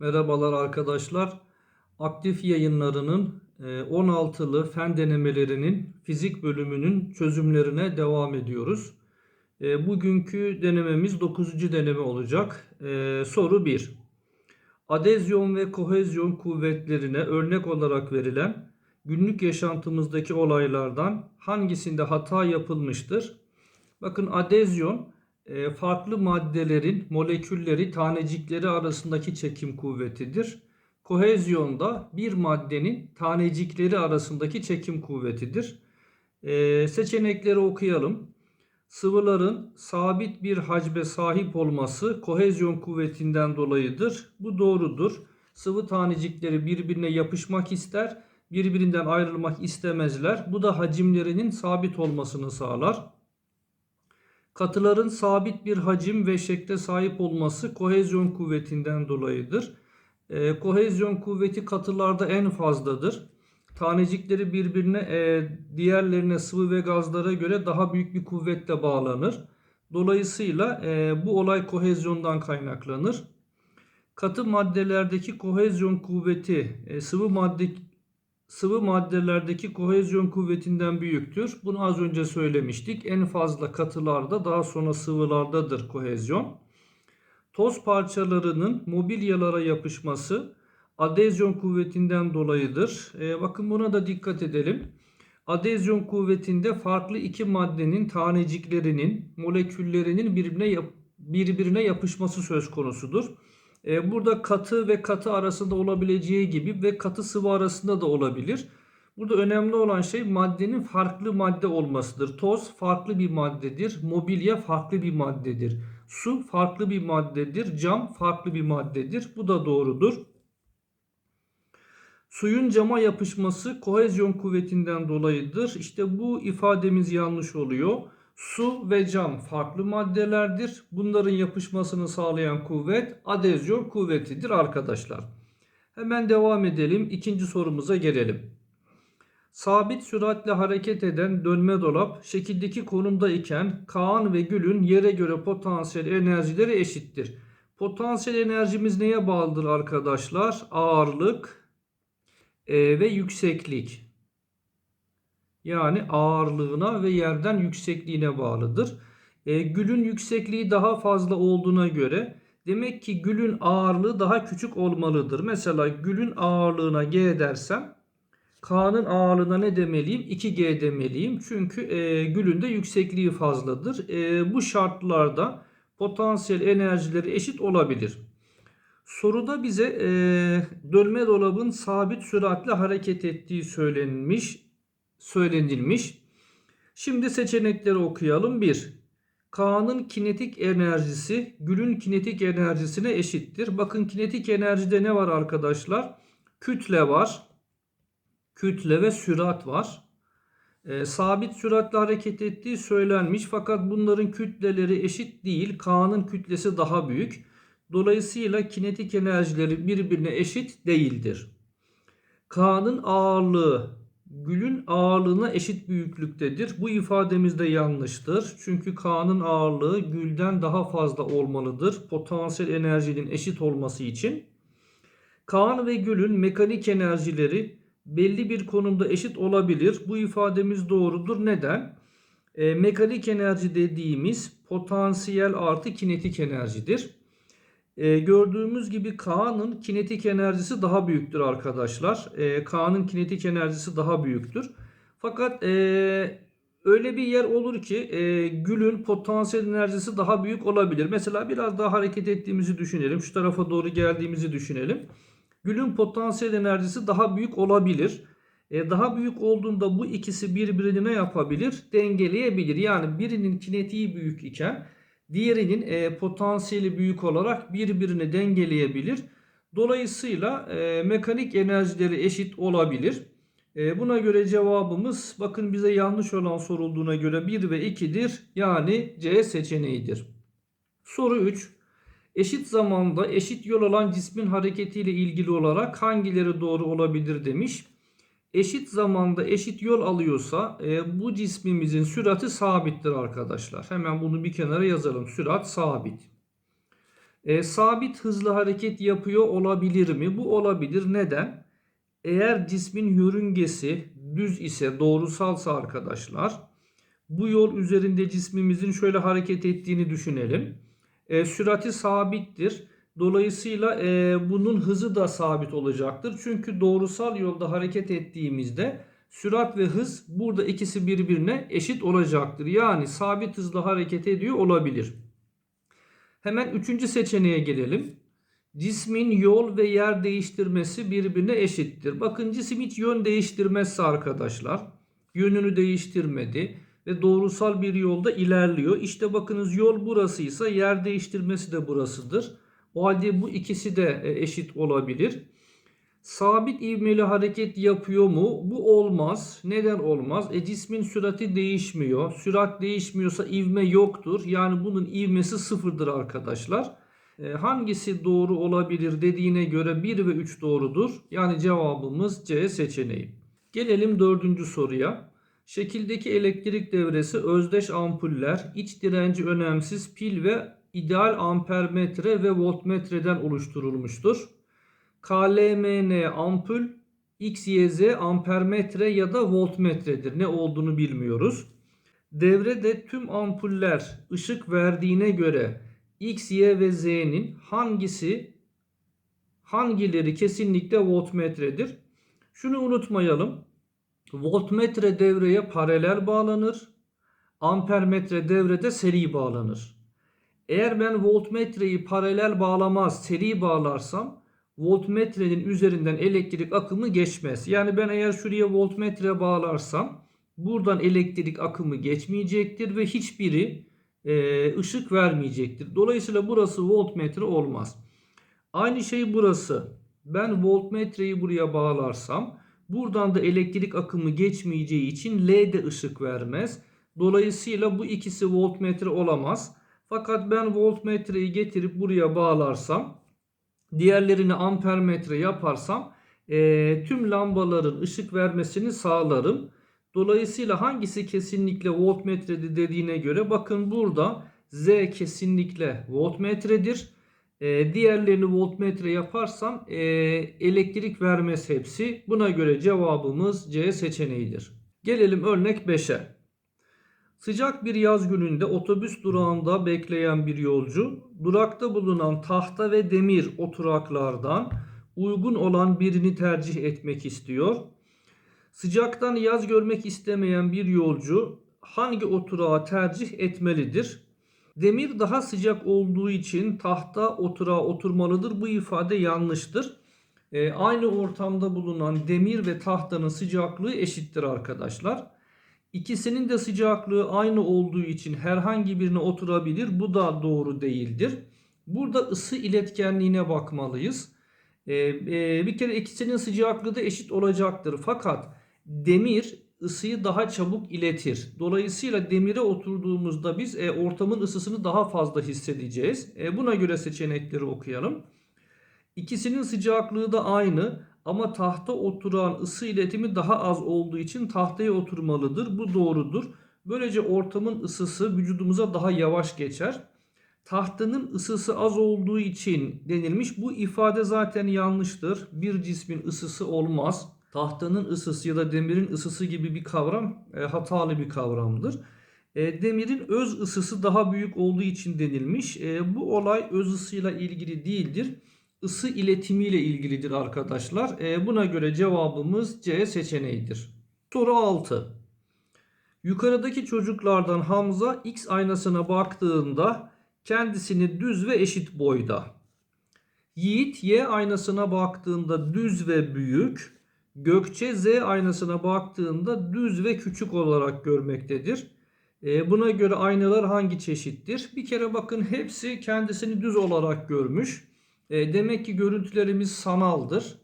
Merhabalar arkadaşlar. Aktif yayınlarının e, 16'lı fen denemelerinin fizik bölümünün çözümlerine devam ediyoruz. E, Bugünkü denememiz 9. deneme olacak. E, Soru 1. Adezyon ve kohezyon kuvvetlerine örnek olarak verilen günlük yaşantımızdaki olaylardan hangisinde hata yapılmıştır? Bakın adezyon e, farklı maddelerin molekülleri, tanecikleri arasındaki çekim kuvvetidir. Kohezyonda bir maddenin tanecikleri arasındaki çekim kuvvetidir. E, seçenekleri okuyalım. Sıvıların sabit bir hacme sahip olması kohezyon kuvvetinden dolayıdır. Bu doğrudur. Sıvı tanecikleri birbirine yapışmak ister, birbirinden ayrılmak istemezler. Bu da hacimlerinin sabit olmasını sağlar. Katıların sabit bir hacim ve şekle sahip olması kohezyon kuvvetinden dolayıdır. E, kohezyon kuvveti katılarda en fazladır. Tanecikleri birbirine e, diğerlerine sıvı ve gazlara göre daha büyük bir kuvvetle bağlanır. Dolayısıyla e, bu olay kohezyondan kaynaklanır. Katı maddelerdeki kohezyon kuvveti e, sıvı madde sıvı maddelerdeki kohezyon kuvvetinden büyüktür. Bunu az önce söylemiştik. En fazla katılarda daha sonra sıvılardadır kohezyon. Toz parçalarının mobilyalara yapışması adezyon kuvvetinden dolayıdır. Ee, bakın buna da dikkat edelim. Adezyon kuvvetinde farklı iki maddenin taneciklerinin, moleküllerinin birbirine yap- birbirine yapışması söz konusudur. Ee, burada katı ve katı arasında olabileceği gibi ve katı sıvı arasında da olabilir. Burada önemli olan şey maddenin farklı madde olmasıdır. Toz farklı bir maddedir. Mobilya farklı bir maddedir. Su farklı bir maddedir. Cam farklı bir maddedir. Bu da doğrudur. Suyun cama yapışması kohezyon kuvvetinden dolayıdır. İşte bu ifademiz yanlış oluyor. Su ve cam farklı maddelerdir. Bunların yapışmasını sağlayan kuvvet adezyon kuvvetidir arkadaşlar. Hemen devam edelim. İkinci sorumuza gelelim. Sabit süratle hareket eden dönme dolap şekildeki konumda iken Kaan ve Gül'ün yere göre potansiyel enerjileri eşittir. Potansiyel enerjimiz neye bağlıdır arkadaşlar? Ağırlık e, ve yükseklik. Yani ağırlığına ve yerden yüksekliğine bağlıdır. E, gülün yüksekliği daha fazla olduğuna göre demek ki gülün ağırlığı daha küçük olmalıdır. Mesela gülün ağırlığına G dersem K'nın ağırlığına ne demeliyim? 2G demeliyim. Çünkü e, gülün de yüksekliği fazladır. E, bu şartlarda potansiyel enerjileri eşit olabilir. Soruda bize e, dönme dolabın sabit süratle hareket ettiği söylenmiş, söylenilmiş. Şimdi seçenekleri okuyalım. 1. K'nın kinetik enerjisi Gül'ün kinetik enerjisine eşittir. Bakın kinetik enerjide ne var arkadaşlar? Kütle var. Kütle ve sürat var. E, sabit süratle hareket ettiği söylenmiş fakat bunların kütleleri eşit değil. K'nın kütlesi daha büyük. Dolayısıyla kinetik enerjileri birbirine eşit değildir. K'nın ağırlığı Gül'ün ağırlığına eşit büyüklüktedir. Bu ifademiz de yanlıştır. Çünkü K'nın ağırlığı Gül'den daha fazla olmalıdır. Potansiyel enerjinin eşit olması için. Kaan ve Gül'ün mekanik enerjileri belli bir konumda eşit olabilir. Bu ifademiz doğrudur. Neden? E, mekanik enerji dediğimiz potansiyel artı kinetik enerjidir. E, gördüğümüz gibi K'nın kinetik enerjisi daha büyüktür arkadaşlar. E, K'nın kinetik enerjisi daha büyüktür. Fakat e, öyle bir yer olur ki e, Gül'ün potansiyel enerjisi daha büyük olabilir. Mesela biraz daha hareket ettiğimizi düşünelim. Şu tarafa doğru geldiğimizi düşünelim. Gül'ün potansiyel enerjisi daha büyük olabilir. E, daha büyük olduğunda bu ikisi birbirini yapabilir? Dengeleyebilir. Yani birinin kinetiği büyük iken diğerinin e, potansiyeli büyük olarak birbirini dengeleyebilir. Dolayısıyla e, mekanik enerjileri eşit olabilir. E, buna göre cevabımız bakın bize yanlış olan sorulduğuna göre 1 ve 2'dir. Yani C seçeneğidir. Soru 3. Eşit zamanda eşit yol alan cismin hareketiyle ilgili olarak hangileri doğru olabilir demiş. Eşit zamanda eşit yol alıyorsa e, bu cismimizin sürati sabittir arkadaşlar. Hemen bunu bir kenara yazalım. Sürat sabit. E, sabit hızlı hareket yapıyor olabilir mi? Bu olabilir. Neden? Eğer cismin yörüngesi düz ise doğrusalsa arkadaşlar bu yol üzerinde cismimizin şöyle hareket ettiğini düşünelim. E, sürati sabittir. Dolayısıyla e, bunun hızı da sabit olacaktır. Çünkü doğrusal yolda hareket ettiğimizde sürat ve hız burada ikisi birbirine eşit olacaktır. Yani sabit hızla hareket ediyor olabilir. Hemen üçüncü seçeneğe gelelim. Cismin yol ve yer değiştirmesi birbirine eşittir. Bakın cisim hiç yön değiştirmezse arkadaşlar yönünü değiştirmedi ve doğrusal bir yolda ilerliyor. İşte bakınız yol burasıysa yer değiştirmesi de burasıdır. O halde bu ikisi de e, eşit olabilir. Sabit ivmeli hareket yapıyor mu? Bu olmaz. Neden olmaz? E cismin sürati değişmiyor. Sürat değişmiyorsa ivme yoktur. Yani bunun ivmesi sıfırdır arkadaşlar. E, hangisi doğru olabilir dediğine göre 1 ve 3 doğrudur. Yani cevabımız C seçeneği. Gelelim dördüncü soruya. Şekildeki elektrik devresi özdeş ampuller, iç direnci önemsiz pil ve ideal ampermetre ve voltmetreden oluşturulmuştur. KLMN ampul, XYZ ampermetre ya da voltmetredir. Ne olduğunu bilmiyoruz. Devrede tüm ampuller ışık verdiğine göre X, Y ve Z'nin hangisi hangileri kesinlikle voltmetredir? Şunu unutmayalım. Voltmetre devreye paralel bağlanır. Ampermetre devrede seri bağlanır. Eğer ben voltmetreyi paralel bağlamaz, seri bağlarsam voltmetrenin üzerinden elektrik akımı geçmez. Yani ben eğer şuraya voltmetre bağlarsam buradan elektrik akımı geçmeyecektir ve hiçbiri e, ışık vermeyecektir. Dolayısıyla burası voltmetre olmaz. Aynı şey burası. Ben voltmetreyi buraya bağlarsam buradan da elektrik akımı geçmeyeceği için L de ışık vermez. Dolayısıyla bu ikisi voltmetre olamaz. Fakat ben voltmetreyi getirip buraya bağlarsam diğerlerini ampermetre yaparsam e, tüm lambaların ışık vermesini sağlarım. Dolayısıyla hangisi kesinlikle voltmetredir dediğine göre bakın burada Z kesinlikle voltmetredir. E, diğerlerini voltmetre yaparsam e, elektrik vermez hepsi. Buna göre cevabımız C seçeneğidir. Gelelim örnek 5'e. Sıcak bir yaz gününde otobüs durağında bekleyen bir yolcu durakta bulunan tahta ve demir oturaklardan uygun olan birini tercih etmek istiyor. Sıcaktan yaz görmek istemeyen bir yolcu hangi oturağı tercih etmelidir? Demir daha sıcak olduğu için tahta oturağa oturmalıdır. Bu ifade yanlıştır. E, aynı ortamda bulunan demir ve tahtanın sıcaklığı eşittir arkadaşlar. İkisinin de sıcaklığı aynı olduğu için herhangi birine oturabilir. Bu da doğru değildir. Burada ısı iletkenliğine bakmalıyız. Ee, e, bir kere ikisinin sıcaklığı da eşit olacaktır. Fakat demir ısıyı daha çabuk iletir. Dolayısıyla demire oturduğumuzda biz e, ortamın ısısını daha fazla hissedeceğiz. E, buna göre seçenekleri okuyalım. İkisinin sıcaklığı da aynı ama tahta oturan ısı iletimi daha az olduğu için tahtaya oturmalıdır. Bu doğrudur. Böylece ortamın ısısı vücudumuza daha yavaş geçer. Tahtanın ısısı az olduğu için denilmiş. Bu ifade zaten yanlıştır. Bir cismin ısısı olmaz. Tahtanın ısısı ya da demirin ısısı gibi bir kavram e, hatalı bir kavramdır. E, demirin öz ısısı daha büyük olduğu için denilmiş. E, bu olay öz ısıyla ilgili değildir ısı iletimiyle ilgilidir arkadaşlar. E, buna göre cevabımız C seçeneğidir. Soru 6. Yukarıdaki çocuklardan Hamza X aynasına baktığında kendisini düz ve eşit boyda. Yiğit Y aynasına baktığında düz ve büyük. Gökçe Z aynasına baktığında düz ve küçük olarak görmektedir. E, buna göre aynalar hangi çeşittir? Bir kere bakın hepsi kendisini düz olarak görmüş. E, demek ki görüntülerimiz sanaldır.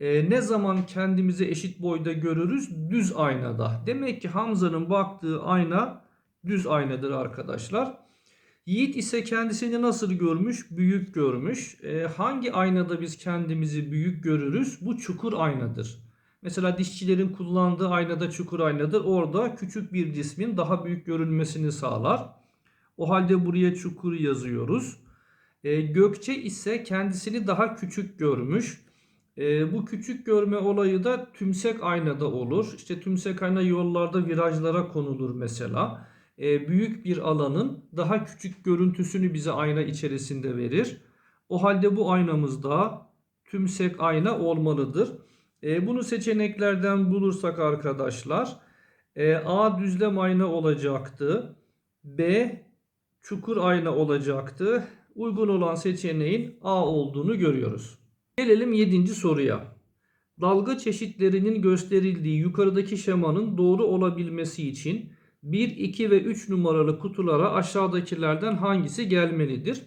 E, ne zaman kendimizi eşit boyda görürüz? Düz aynada. Demek ki Hamza'nın baktığı ayna düz aynadır arkadaşlar. Yiğit ise kendisini nasıl görmüş? Büyük görmüş. E, hangi aynada biz kendimizi büyük görürüz? Bu çukur aynadır. Mesela dişçilerin kullandığı aynada çukur aynadır. Orada küçük bir cismin daha büyük görünmesini sağlar. O halde buraya çukur yazıyoruz. E, Gökçe ise kendisini daha küçük görmüş. E, bu küçük görme olayı da tümsek aynada olur. İşte tümsek ayna yollarda virajlara konulur mesela. E, büyük bir alanın daha küçük görüntüsünü bize ayna içerisinde verir. O halde bu aynamızda tümsek ayna olmalıdır. E, bunu seçeneklerden bulursak arkadaşlar e, A düzlem ayna olacaktı. B çukur ayna olacaktı. Uygun olan seçeneğin A olduğunu görüyoruz. Gelelim 7. soruya. Dalga çeşitlerinin gösterildiği yukarıdaki şemanın doğru olabilmesi için 1, 2 ve 3 numaralı kutulara aşağıdakilerden hangisi gelmelidir?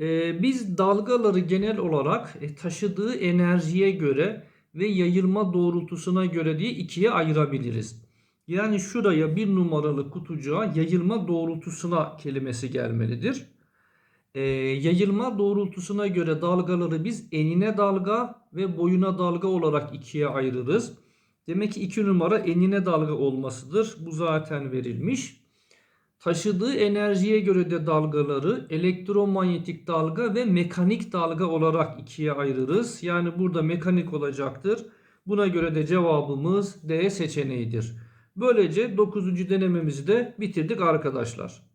Ee, biz dalgaları genel olarak e, taşıdığı enerjiye göre ve yayılma doğrultusuna göre diye ikiye ayırabiliriz. Yani şuraya bir numaralı kutucuğa yayılma doğrultusuna kelimesi gelmelidir. Ee, yayılma doğrultusuna göre dalgaları biz enine dalga ve boyuna dalga olarak ikiye ayırırız. Demek ki 2 numara enine dalga olmasıdır. Bu zaten verilmiş. Taşıdığı enerjiye göre de dalgaları elektromanyetik dalga ve mekanik dalga olarak ikiye ayırırız. Yani burada mekanik olacaktır. Buna göre de cevabımız D seçeneğidir. Böylece 9. denememizi de bitirdik arkadaşlar.